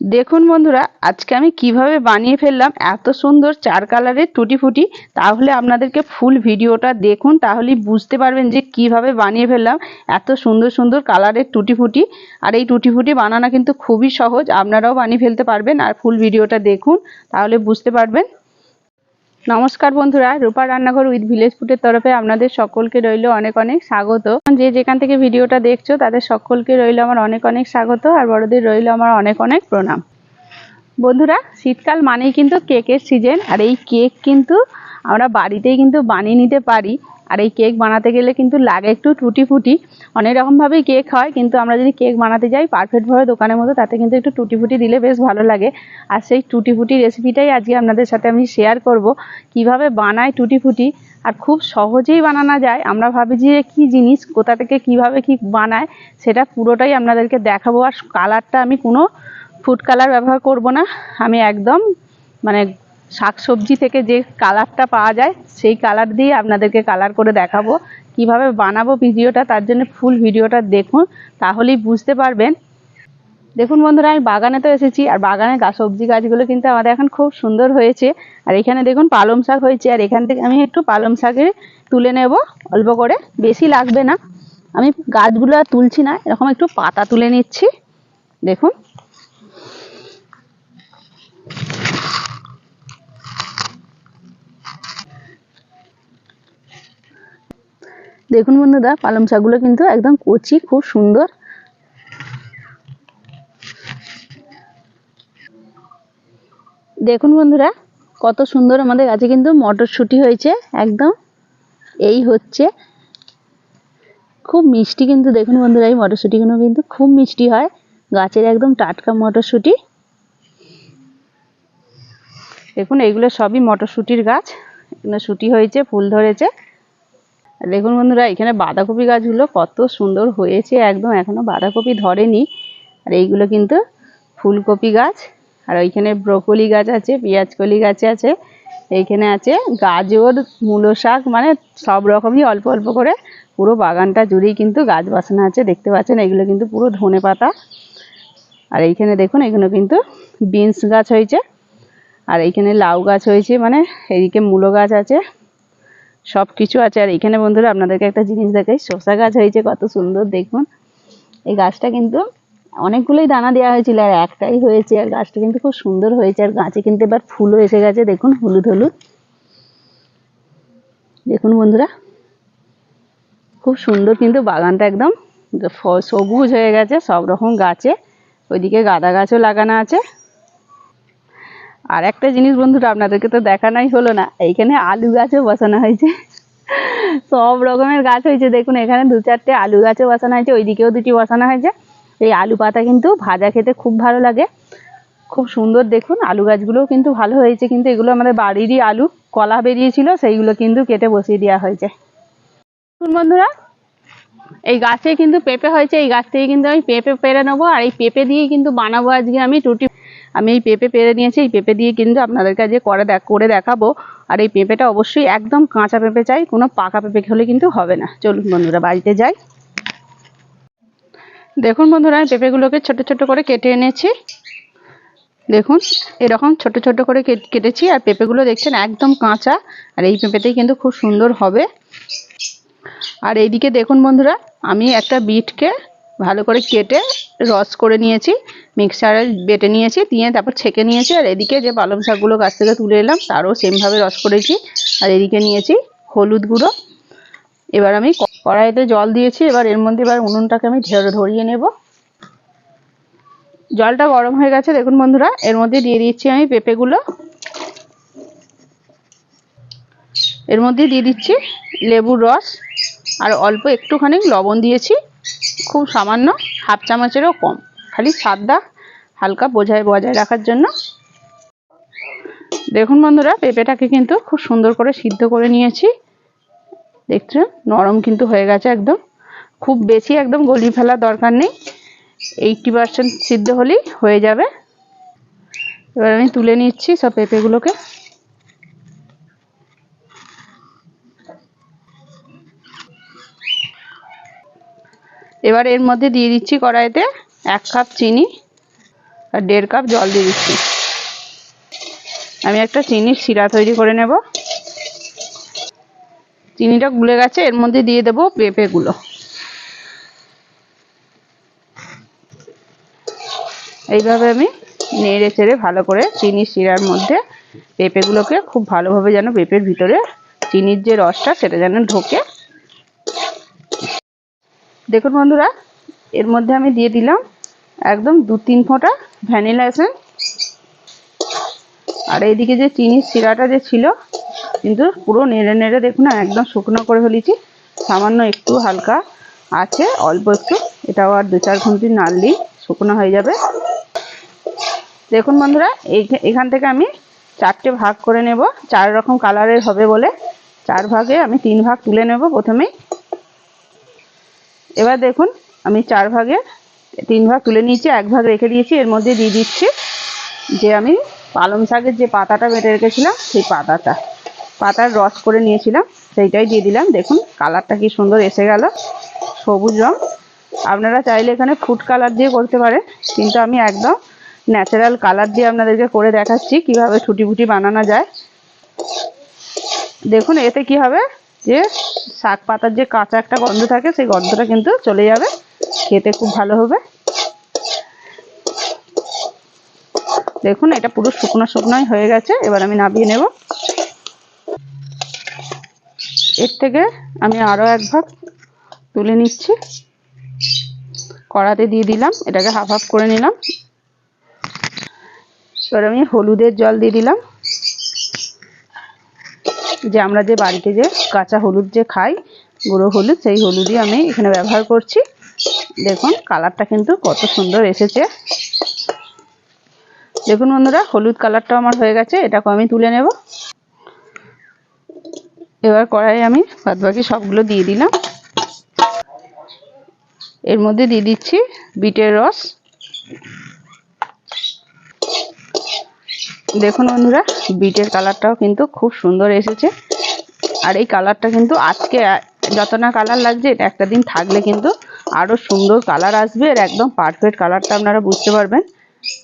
দেখুন বন্ধুরা, আজকে আমি কীভাবে বানিয়ে ফেললাম এত সুন্দর চার কালারের টুটি ফুটি তাহলে আপনাদেরকে ফুল ভিডিওটা দেখুন, তাহলেই বুঝতে পারবেন যে কীভাবে বানিয়ে ফেললাম এত সুন্দর সুন্দর কালারের টুটি ফুটি আর এই টুটি ফুটি বানানো কিন্তু খুবই সহজ, আপনারাও বানিয়ে ফেলতে পারবেন। আর ফুল ভিডিওটা দেখুন, তাহলে বুঝতে পারবেন। নমস্কার বন্ধুরা রূপা রান্নাঘর উইথ ভিলেজ ফুডের তরফে আপনাদের সকলকে রইল অনেক অনেক স্বাগত। যে যেখান থেকে ভিডিওটা দেখছ, তাদের সকলকে রইল আমার অনেক অনেক স্বাগত আর বড়দের রইল আমার অনেক অনেক প্রণাম। বন্ধুরা, শীতকাল মানেই কিন্তু কেকের সিজন আর এই কেক কিন্তু আমরা বাড়িতেই কিন্তু বানিয়ে নিতে পারি। আর এই কেক বানাতে গেলে কিন্তু লাগে একটু টুটি ফুটি। অনেক রকমভাবেই কেক হয়, কিন্তু আমরা যদি কেক বানাতে যাই পারফেক্টভাবে দোকানের মতো, তাতে কিন্তু একটু টুটি ফুটি দিলে বেশ ভালো লাগে। আর সেই টুটি ফুটি রেসিপিটাই আজকে আপনাদের সাথে আমি শেয়ার করব, কীভাবে বানায় টুটি ফুটি আর খুব সহজেই বানানো যায়। আমরা ভাবি যে কী জিনিস, কোথা থেকে কীভাবে কি বানায়, সেটা পুরোটাই আপনাদেরকে দেখাবো। আর কালারটা আমি কোনো ফুড কালার ব্যবহার করব না। আমি একদম মানে শাকসবজি থেকে যে কালারটা পাওয়া যায়, সেই কালার দিয়ে আপনাদেরকে কালার করে দেখাবো। কীভাবে বানাবো ভিডিওটা, তার জন্য ফুল ভিডিওটা দেখুন, তাহলেই বুঝতে পারবেন। দেখুন বন্ধুরা, আমি বাগানে তো এসেছি, আর বাগানে গাছ সবজি গাছগুলো কিন্তু আমাদের এখন খুব সুন্দর হয়েছে। আর এখানে দেখুন পালং শাক হয়েছে, আর এখান থেকে আমি একটু পালং শাকে তুলে নেব, অল্প করে। বেশি লাগবে না। আমি গাছগুলো তুলছি না, এরকম একটু পাতা তুলে নিচ্ছি। দেখুন। দেখুন বন্ধুরা, পালং শাকগুলো কিন্তু একদম কচি, খুব সুন্দর। দেখুন বন্ধুরা, কত সুন্দর আমাদের গাছে কিন্তু মটরশুঁটি হয়েছে, একদম। এই হচ্ছে। খুব মিষ্টি কিন্তু দেখুন বন্ধুরা, এই মটরশুঁটিগুলো কিন্তু খুব মিষ্টি হয়। গাছের একদম টাটকা মটরশুঁটি। দেখুন, এইগুলো সবই মটরশুঁটির গাছ। এখানে শুটি হয়েছে, ফুল ধরেছে। দেখুন বন্ধুরা, এখানে বাঁধাকপি গাছগুলো কত সুন্দর হয়েছে একদম, এখনও বাঁধাকপি ধরেনি। আর এইগুলো কিন্তু ফুলকপি গাছ, আর ওইখানে ব্রকলি গাছ আছে, পেঁয়াজকলি গাছ আছে, এইখানে আছে গাজর, মূলো শাক মানে সব রকমই অল্প অল্প করে পুরো বাগানটা জুড়েই কিন্তু গাছ বসানো আছে, দেখতে পাচ্ছেন এগুলো কিন্তু পুরো ধনে পাতা। আর এইখানে দেখুন, এগুলো কিন্তু বিনস গাছ হয়েছে, আর এইখানে লাউ গাছ হয়েছে মানে এদিকে মূলো গাছ আছে। সব কিছু আছে। আর এখানে বন্ধুরা আপনাদেরকে একটা জিনিস দেখাই। শসা গাছ হয়েছে, কত সুন্দর, দেখুন। এই গাছটা কিন্তু অনেকগুলোই দানা দেওয়া হয়েছিল, আর একটাই হয়েছে, আর গাছটা কিন্তু খুব সুন্দর হয়েছে, আর গাছে কিন্তু এবার ফুলও এসে গেছে, দেখুন, হলুদ হলুদ। দেখুন বন্ধুরা, খুব সুন্দর কিন্তু বাগানটা একদম সবুজ হয়ে গেছে, সব রকম গাছে। ওইদিকে গাঁদা গাছও লাগানো আছে। আর একটা জিনিস বন্ধুরা, আপনাদেরকে তো দেখানোই হলো না, এইখানে আলু গাছও বসানো হয়েছে। সব রকমের গাছ হয়েছে। দেখুন, এখানে দু চারটে আলু গাছও বসানো হয়েছে, ওইদিকেও দুটি বসানো হয়েছে। এই আলু পাতা কিন্তু ভাজা খেতে খুব ভালো লাগে। খুব সুন্দর দেখুন, আলু গাছগুলোও কিন্তু ভালো হয়েছে, কিন্তু এগুলো আমাদের বাড়িরই আলু, কলা বেরিয়েছিল, সেইগুলো কিন্তু কেটে বসিয়ে দেওয়া হয়েছে। বন্ধুরা এই গাছে কিন্তু পেঁপে হয়েছে, এই গাছ থেকে কিন্তু আমি পেঁপে পেরে নেব, আর এই পেঁপে দিয়েই কিন্তু বানাবো আজকে আমি টুটি আমি এই পেঁপে পেরে নিয়েছি, এই পেঁপে দিয়ে কিন্তু আপনাদের কাছে করে দেখ, করে দেখাবো। আর এই পেঁপেটা অবশ্যই একদম কাঁচা পেঁপে চাই, কোনো পাকা পেঁপে হলে কিন্তু হবে না। চলুন বন্ধুরা, বাড়িতে যাই। দেখুন বন্ধুরা, আমি পেঁপেগুলোকে ছোট ছোট করে কেটে এনেছি। দেখুন, এরকম ছোট ছোট করে কেটেছি, আর পেঁপেগুলো দেখছেন একদম কাঁচা, আর এই পেঁপেতেই কিন্তু খুব সুন্দর হবে। আর এইদিকে দেখুন বন্ধুরা, আমি একটা বিটকে ভালো করে কেটে রস করে নিয়েছি মিক্সারে বেটে নিয়েছি, দিয়ে তারপর ছেঁকে নিয়েছি, আর এদিকে যে পালং শাকগুলো গাছ থেকে তুলে এলাম, তারও সেমভাবে রস করেছি, আর এদিকে নিয়েছি হলুদ গুঁড়ো। এবার আমি কড়াইতে জল দিয়েছি, এবার এর মধ্যে এবার উনুনটাকে আমি ধরিয়ে নেব। জলটা গরম হয়ে গেছে, দেখুন বন্ধুরা, এর মধ্যে দিয়ে দিচ্ছি আমি পেঁপেগুলো। এর মধ্যে দিয়ে দিচ্ছি লেবুর রস। আর অল্প একটুখানি লবণ দিয়েছি, খুব সামান্য, হাফ চামচেরও কম। খালি সাদা হালকা বোঝায়, বজায় রাখার জন্য। দেখুন বন্ধুরা, পেঁপেটাকে কিন্তু খুব সুন্দর করে সিদ্ধ করে নিয়েছি। দেখছেন, নরম কিন্তু হয়ে গেছে একদম। খুব বেশি একদম গলি ফেলার দরকার নেই। এইটটি পারসেন্ট সিদ্ধ হলেই হয়ে যাবে। এবার আমি তুলে নিচ্ছি সব পেঁপেগুলোকে। এবার এর মধ্যে দিয়ে দিচ্ছি কড়াইতে এক কাপ চিনি আর দেড় কাপ জল দিয়ে দিচ্ছি। আমি একটা চিনির শিরা তৈরি করে নেব। চিনিটা গুলে গেছে, এর মধ্যে দিয়ে দেবো পেঁপেগুলো। এইভাবে আমি নেড়ে চেড়ে ভালো করে চিনির শিরার মধ্যে পেঁপেগুলোকে খুব ভালোভাবে যেন পেঁপের ভিতরে চিনির যে রসটা সেটা যেন ঢোকে। দেখুন বন্ধুরা, এর মধ্যে আমি দিয়ে দিলাম একদম দু তিন ফোঁটা ভ্যানিলা এসেন্স। আর এইদিকে যে চিনির শিরাটা যে ছিল, কিন্তু পুরো নেড়ে নেড়ে দেখুন না, একদম শুকনো করে ফেলেছি। সামান্য একটু হালকা আছে, অল্প একটু। এটাও আর দু চার ঘন্টি নাড়লেই শুকনো হয়ে যাবে। দেখুন বন্ধুরা এই- এখান থেকে আমি চারটে ভাগ করে নেব। চার রকম কালারের হবে বলে। চার ভাগে আমি তিন ভাগ তুলে নেব প্রথমেই। এবার দেখুন, আমি চার ভাগে, তিন ভাগ তুলে নিয়েছি, এক ভাগ রেখে দিয়েছি, এর মধ্যে দিয়ে দিচ্ছি যে আমি পালং শাকের যে পাতাটা বেটে রেখেছিলাম, সেই পাতাটা। পাতার রস করে নিয়েছিলাম, সেইটাই দিয়ে দিলাম। দেখুন, কালারটা কি সুন্দর এসে গেল, সবুজ রং। আপনারা চাইলে এখানে ফুড কালার দিয়ে করতে পারেন, কিন্তু আমি একদম ন্যাচারাল কালার দিয়ে আপনাদেরকে করে দেখাচ্ছি, কীভাবে ছুটি ফুটি বানানো যায়। দেখুন, এতে কি হবে যে শাক পাতার যে কাঁচা একটা গন্ধ থাকে, সেই গন্ধটা কিন্তু চলে যাবে। খেতে খুব ভালো হবে। দেখুন, এটা পুরো শুকনো শুকনোই হয়ে গেছে। এবার আমি নামিয়ে নেব। এর থেকে আমি আরও এক ভাগ তুলে নিচ্ছি। কড়াতে দিয়ে দিলাম। এটাকে হাফ হাফ করে নিলাম। এবার আমি হলুদের জল দিয়ে দিলাম। যে আমরা যে বাড়িতে যে কাঁচা হলুদ যে খাই, গুঁড়ো হলুদ, সেই হলুদই আমি এখানে ব্যবহার করছি। দেখুন, কালারটা কিন্তু কত সুন্দর এসেছে। দেখুন বন্ধুরা, হলুদ কালারটা আমার হয়ে গেছে এটাকে আমি তুলে নেব। এবার কড়াই আমি বাদবাকি সবগুলো দিয়ে দিলাম। এর মধ্যে দিয়ে দিচ্ছি বিটের রস। দেখুন বন্ধুরা বিটের কালারটাও কিন্তু খুব সুন্দর এসেছে। আর এই কালারটা কিন্তু আজকে যত না কালার লাগছে একটা দিন থাকলে কিন্তু আরও সুন্দর কালার আসবে আর একদম পারফেক্ট কালারটা আপনারা বুঝতে পারবেন।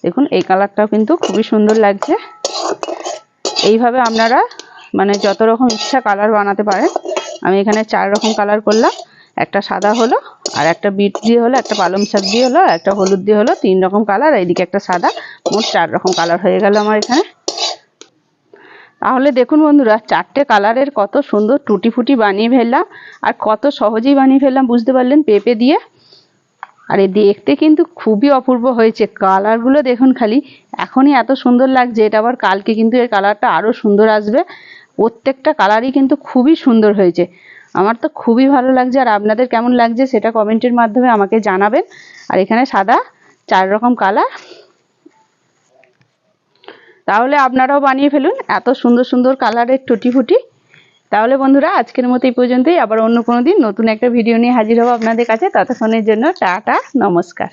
দেখুন, এই কালারটাও কিন্তু খুবই সুন্দর লাগছে। এইভাবে আপনারা মানে যত রকম ইচ্ছা কালার বানাতে পারেন, আমি এখানে চার রকম কালার করলাম। একটা সাদা হলো, আর একটা বিট দিয়ে হলো, একটা পালং শাক দিয়ে হলো একটা হলুদ দিয়ে হলো, তিন রকম কালার এইদিকে একটা সাদা, মোট চার রকম কালার হয়ে গেল আমার এখানে। তাহলে দেখুন বন্ধুরা, চারটে কালারের কত সুন্দর টুটি ফুটি বানিয়ে ফেললাম, আর কত সহজেই বানিয়ে ফেললাম, বুঝতে পারলেন, পেঁপে দিয়ে। আর এ দেখতে কিন্তু খুবই অপূর্ব হয়েছে কালারগুলো দেখুন খালি, এখনই এত সুন্দর লাগছে, এটা আবার কালকে কিন্তু এর কালারটা আরও সুন্দর আসবে। প্রত্যেকটা কালারই কিন্তু খুবই সুন্দর হয়েছে। আমার তো খুবই ভালো লাগছে, আর আপনাদের কেমন লাগছে সেটা কমেন্টের মাধ্যমে আমাকে জানাবেন। আর এখানে সাদা, চার রকম কালার তাহলে আপনারাও বানিয়ে ফেলুন, এত সুন্দর সুন্দর কালারের টুটি ফুটি। তাহলে বন্ধুরা, আজকের মতো এই পর্যন্তই। আবার অন্য কোনো দিন নতুন একটা ভিডিও নিয়ে হাজির হব আপনাদের কাছে। ততক্ষণের জন্য টাটা, নমস্কার।